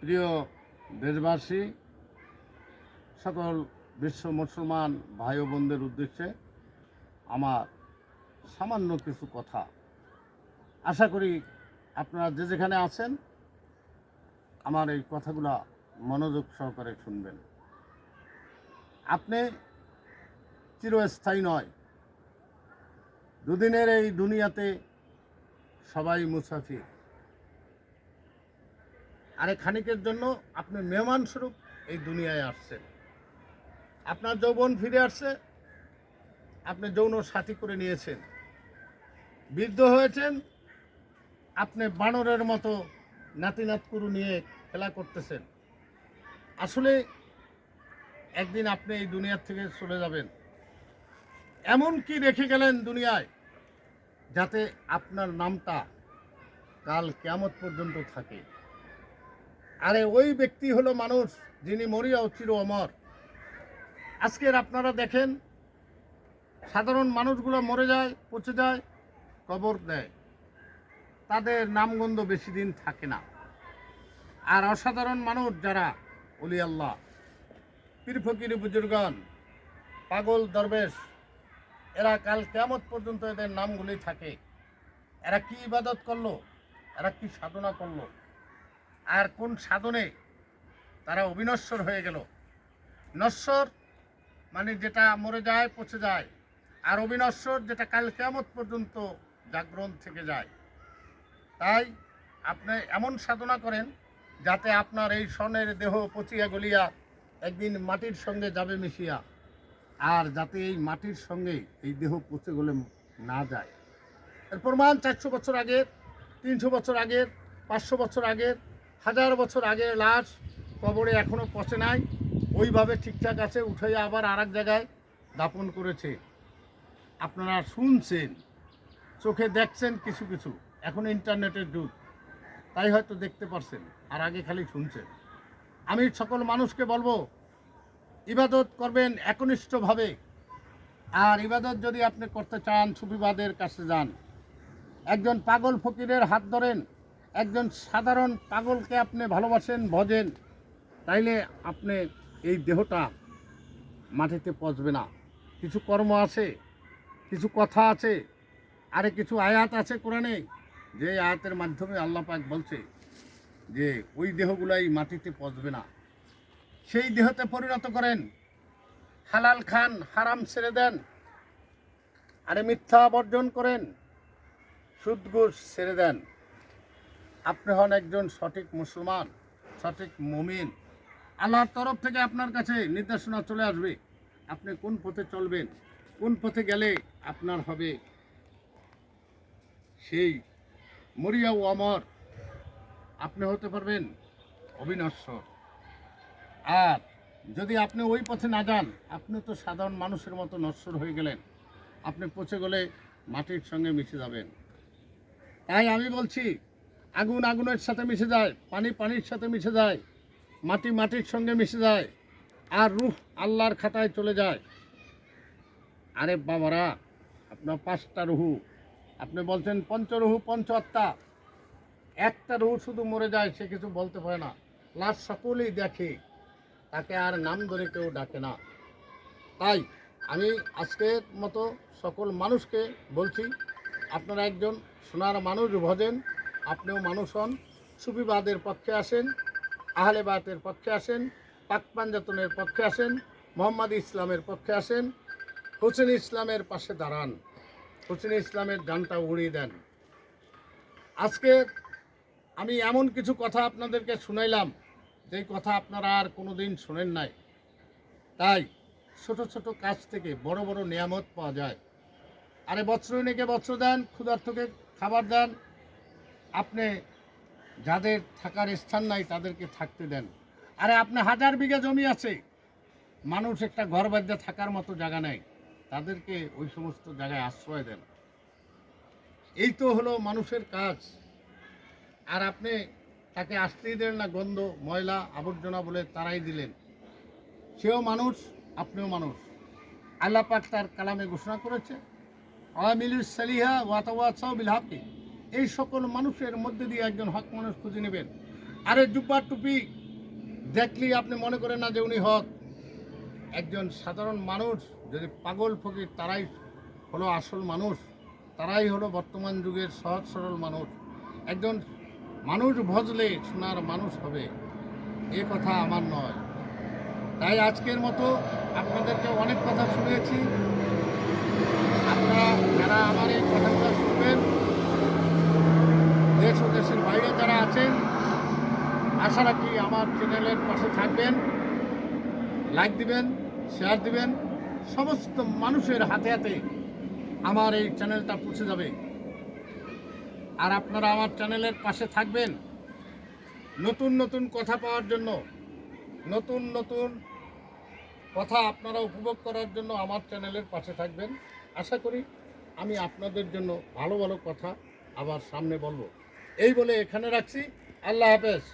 প্রিয় দেশবাসী, সকল বিশ্ব মুসলমান ভাই বোনদের উদ্দেশ্যে আমার সামান্য কিছু কথা। আশা করি আপনারা যে যেখানে আছেন, আমার এই কথাগুলো মনোযোগ সহকারে শুনবেন। আপনি চিরস্থায়ী নয়। দুদিনের এই দুনিয়াতে সবাই মুসাফির। আরে খানিকের জন্য আপনি মেহমান স্বরূপ এই দুনিয়ায় আসছেন। আপনার যৌবন ফিরে আসছে, আপনি যৌন সাথী করে নিয়েছেন। বৃদ্ধ হয়েছেন, আপনি বানরের মতো নাতি নাতকুরু নিয়ে খেলা করতেছেন। আসলে একদিন আপনি এই দুনিয়ার থেকে চলে যাবেন। এমন কি রেখে গেলেন দুনিয়ায় যাতে আপনার নামটা কাল কেমত পর্যন্ত থাকে? আরে ওই ব্যক্তি হলো মানুষ যিনি মরিয়া চির অমর। আজকের আপনারা দেখেন, সাধারণ মানুষগুলো মরে যায়, পচে যায়, কবর দেয়। তাদের নামগন্ধ বেশি দিন থাকে না। আর অসাধারণ মানুষ যারা, অলি আল্লাহ, পীর ফকির বুজুর্গান, পাগল দরবেশ, এরা কাল কেমত পর্যন্ত এদের নামগুলি থাকে। এরা কি ইবাদত করল? এরা কি সাধনা করল? আর কোন সাধনে তারা অবিনশ্বর হয়ে গেল। নশ্বর মানে যেটা মরে যায়, পচে যায়, আর অবিনশ্বর যেটা কাল কেমত পর্যন্ত জাগরণ থেকে যায়। তাই আপনি এমন সাধনা করেন যাতে আপনার এই স্বর্ণের দেহ পচিয়া গলিয়া একদিন মাটির সঙ্গে যাবে মিশিয়া, আর যাতে এই মাটির সঙ্গে এই দেহ পচে গলে না যায়। এর প্রমাণ চারশো বছর আগের, তিনশো বছর আগের, পাঁচশো বছর আগের হাজার বছর আগের লাশ কবরে এখনও পচে নাই। ওইভাবে ঠিকঠাক আছে উঠে আবার আর জায়গায় দাপন করেছে। আপনারা শুনছেন, চোখে দেখছেন কিছু কিছু, এখন ইন্টারনেটের যুগ। তাই হয়তো দেখতে পারছেন, আর আগে খালি শুনছেন। আমি সকল মানুষকে বলব, ইবাদত করবেন একনিষ্ঠভাবে। আর ইবাদত যদি আপনি করতে চান, সুফিবাদের কাছে যান। একজন পাগল ফকিরের হাত ধরেন একজন সাধারণ পাগলকে আপনি ভালোবাসেন, ভজেন, তাইলে আপনি এই দেহটা মাটিতে পচবে না। কিছু কর্ম আছে, কিছু কথা আছে, আরে কিছু আয়াত আছে কোরআনে, যে আয়াতের মাধ্যমে আল্লাহ পাক বলছে যে ওই দেহগুলাই মাটিতে পচবে না। সেই দেহতে পরিণত করেন, হালাল খান, হারাম ছেড়ে দেন, আরে মিথ্যা বর্জন করেন সুদ ঘুষ ছেড়ে দেন। আপনি হন একজন সঠিক মুসলমান, সঠিক মুমিন। আল্লাহর তরফ থেকে আপনার কাছে নির্দেশনা চলে আসবে, আপনি কোন পথে চলবেন, কোন পথে গেলে আপনার হবে। সেই মরিয়া ও অমর, আপনি হতে পারবেন অবিনশ্বর। আর যদি আপনি ওই পথে না যান, আপনি তো সাধারণ মানুষের মতো নশ্বর হয়ে গেলেন। আপনি পচে গেলে মাটির সঙ্গে মিশে যাবেন। তাই আমি বলছি আগুন আগুনের সাথে মিশে যায়, পানি পানির সাথে মিশে যায়, মাটি মাটির সঙ্গে মিশে যায়, আর রুহ আল্লাহর খাতায় চলে যায়। আরে বাবারা, আপনার পাঁচটা রুহু। আপনি বলছেন পঞ্চরুহু পঞ্চ আত্মা। একটা রুহু শুধু মরে যায়, সে কিছু বলতে পারে না। লাশ সকলেই দেখে, তাকে আর নাম ধরে কেউ ডাকে না। তাই আমি আজকের মতো সকল মানুষকে বলছি, আপনারা একজন সোনার মানুষ, ভজেন আপনিও মানুষ হন, সুফিবাদের পক্ষে আসেন আহলেবাদের পক্ষে আসেন, পাক পাঞ্জাতনের পক্ষে আসেন, মোহাম্মদ ইসলামের পক্ষে আসেন, হোসেন ইসলামের পাশে দাঁড়ান। হোসেন ইসলামের ডানটা উড়িয়ে দেন। আজকে আমি এমন কিছু কথা আপনাদেরকে শুনাইলাম, যেই কথা আপনারা আর কোনো দিন শোনেন নাই। তাই ছোট ছোট কাজ থেকে বড় বড় নিয়ামত পাওয়া যায়। আরে বৎসরিণীকে বৎসর দেন ক্ষুধার্থকে খাবার দেন আপনি যাদের থাকার স্থান নাই তাদেরকে থাকতে দেন। আরে আপনি হাজার বিঘা জমি আছে, মানুষ একটা ঘর বাধ্যে থাকার মতো জায়গা নেই, তাদেরকে ওই সমস্ত জায়গায় আশ্রয় দেন। এই তো হলো মানুষের কাজ। আর আপনি তাকে আসতেই দেন না, গন্ধ, ময়লা, আবর্জনা বলে তারাই দিলেন। সেও মানুষ, আপনিও মানুষ। আল্লাহ পাক তার কালামে ঘোষণা করেছে, আমিলুস সালিহা ওয়াতাওয়াসাও বিল হাকি এই সকল মানুষের মধ্যে দিয়ে একজন হক মানুষ খুঁজে নেবেন। আরে জুব্বা টুপি দেখলেই আপনি মনে করেন না যে উনি হক। একজন সাধারণ মানুষ, যদি পাগল ফকির, তারাই হলো আসল মানুষ, তারাই হলো বর্তমান যুগের সহজ সরল মানুষ। একজন মানুষ ভজলে সোনার মানুষ হবে, এ কথা আমার নয়। তাই আজকের মতো আপনাদেরকে অনেক কথা শুনেছি আপনারা যারা আমার এই কথাগুলো শুনবেন দেশ ও দেশের বাইরে যারা আছেন, আশা রাখি আমার চ্যানেলের পাশে থাকবেন লাইক দিবেন শেয়ার দিবেন। সমস্ত মানুষের হাতে হাতে আমার এই চ্যানেলটা পৌঁছে যাবে। আর আপনারা আমার চ্যানেলের পাশে থাকবেন, নতুন নতুন কথা পাওয়ার জন্য, নতুন নতুন কথা আপনারা উপভোগ করার জন্য আমার চ্যানেলের পাশে থাকবেন। আশা করি আমি আপনাদের জন্য ভালো ভালো কথা আবার সামনে বলব। এই বলে এখানে রাখছি। আল্লাহ হাফেজ।